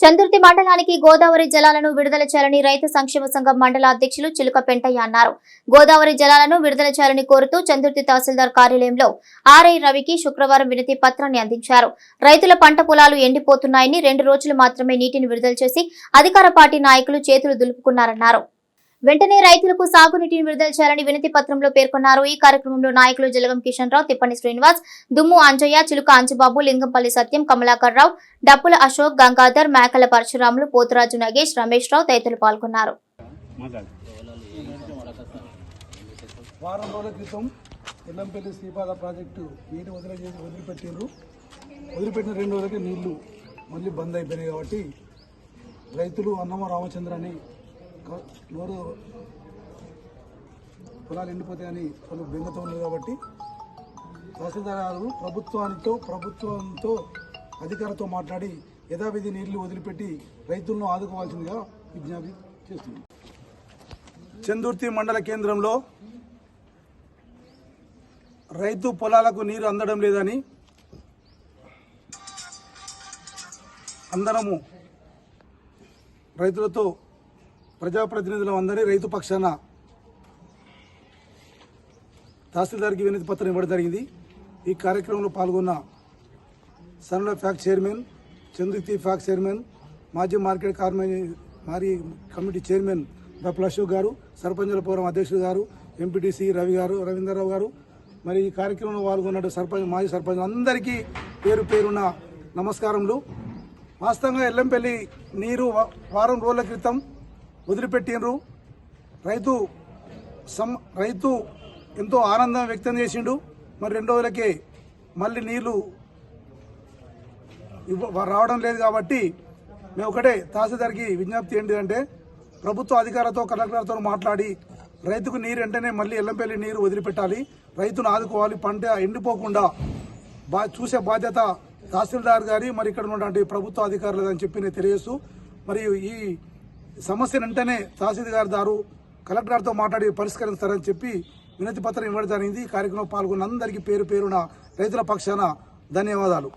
చందుర్తి మండలానికి గోదావరి జలాలను విడుదల చేయాలని రైతు సంక్షేమ సంఘం మండల అధ్యక్షులు చిలుక పెంటయ్య అన్నారు. గోదావరి జలాలను విడుదల చేయాలని కోరుతూ చందుర్తి తహసీల్దార్ కార్యాలయంలో ఆర్ఐ రవికి శుక్రవారం వినతి పత్రాన్ని అందించారు. రైతుల పంట పొలాలు ఎండిపోతున్నాయని రెండు రోజులు మాత్రమే నీటిని విడుదల చేసి అధికార పార్టీ నాయకులు చేతులు దులుపుకున్నారన్నారు. వెంటనే రైతులకు సాగునీటిని విడుదల చేయాలని వినతి పత్రంలో పేర్కొన్నారు. ఈ కార్యక్రమంలో నాయకులు జలగం కిషన్ రావు తిప్పని శ్రీనివాస్ దుమ్ము అంజయ్య చిలుక అంజబాబు లింగంపల్లి సత్యం కమలాకర్ రావు డప్పుల అశోక్ గంగాధర్ మేకల పరశురాములు పోతురాజు నగేష్ రమేష్ రావు తదితరులు పాల్గొన్నారు. వారం రోజుల క్రితం ఎల్లంపల్లి శ్రీపాద ప్రాజెక్టు నీటి వదిలి వదిలిపెట్టిండ్రు వదిలిపెట్టిన రెండు రోజులకి నీళ్ళు మళ్ళీ బంద్ అయిపోయినాయి కాబట్టి రైతులు అన్నమ రామచంద్ర అని నోరు పొలాలు ఎండిపోతాయని కొంత బెంగతో ఉంది కాబట్టి తహసీల్దారు ప్రభుత్వానితో ప్రభుత్వంతో అధికారులతో మాట్లాడి యథావిధి నీళ్ళు వదిలిపెట్టి రైతులను ఆదుకోవాల్సిందిగా విజ్ఞప్తి చేస్తుంది చందుర్తి మండల కేంద్రంలో రైతు పొలాలకు నీరు అందడం లేదని అందరము రైతులతో ప్రజాప్రతినిధులు అందరి రైతు పక్షాన తహసీల్దార్కి వినతి పత్రం ఇవ్వడం జరిగింది. ఈ కార్యక్రమంలో పాల్గొన్న సన్ల ఫ్యాక్ట్ చైర్మన్ చందుతి ఫ్యాక్ట్ చైర్మన్ మాజీ మార్కెట్ కార్మీ మారీ కమిటీ చైర్మన్ డాక్టర్ అశోక్ గారు సర్పంచుల పౌరం అధ్యక్షుడు గారు ఎంపీటీసీ రవి గారు రవీంద్రరావు గారు. మరి ఈ కార్యక్రమంలో పాల్గొన్న సర్పంచ్ మాజీ సర్పంచ్ అందరికీ పేరు పేరున నమస్కారములు. వాస్తవంగా ఎల్లంపల్లి నీరు వారం రోజుల క్రితం వదిలిపెట్టిండ్రు. రైతు సమ్ రైతు ఎంతో ఆనందం వ్యక్తం చేసిండు. మరి రెండు రోజులకే మళ్ళీ నీళ్ళు ఇవ్వ రావడం లేదు కాబట్టి మేము ఒకటే తహసీల్దార్కి విజ్ఞప్తి ఏంటి అంటే ప్రభుత్వ అధికారులతో కలెక్టర్తో మాట్లాడి రైతుకు నీరు వెంటనే మళ్ళీ ఎల్లంపల్లి నీరు వదిలిపెట్టాలి. రైతును ఆదుకోవాలి. పంట ఎండిపోకుండా బా చూసే బాధ్యత తహసీల్దార్ గారి. మరి ఇక్కడ ఉన్నటువంటి ప్రభుత్వ అధికారులు అని చెప్పి నేను తెలియజేస్తూ మరియు ఈ సమస్యను వెంటనే తహసీల్దార్ గారు కలెక్టర్తో మాట్లాడి పరిష్కరిస్తారని చెప్పి వినతి పత్రం ఇవ్వడం జరిగింది. ఈ కార్యక్రమంలో పాల్గొన్న అందరికీ పేరు పేరున రైతుల పక్షాన ధన్యవాదాలు.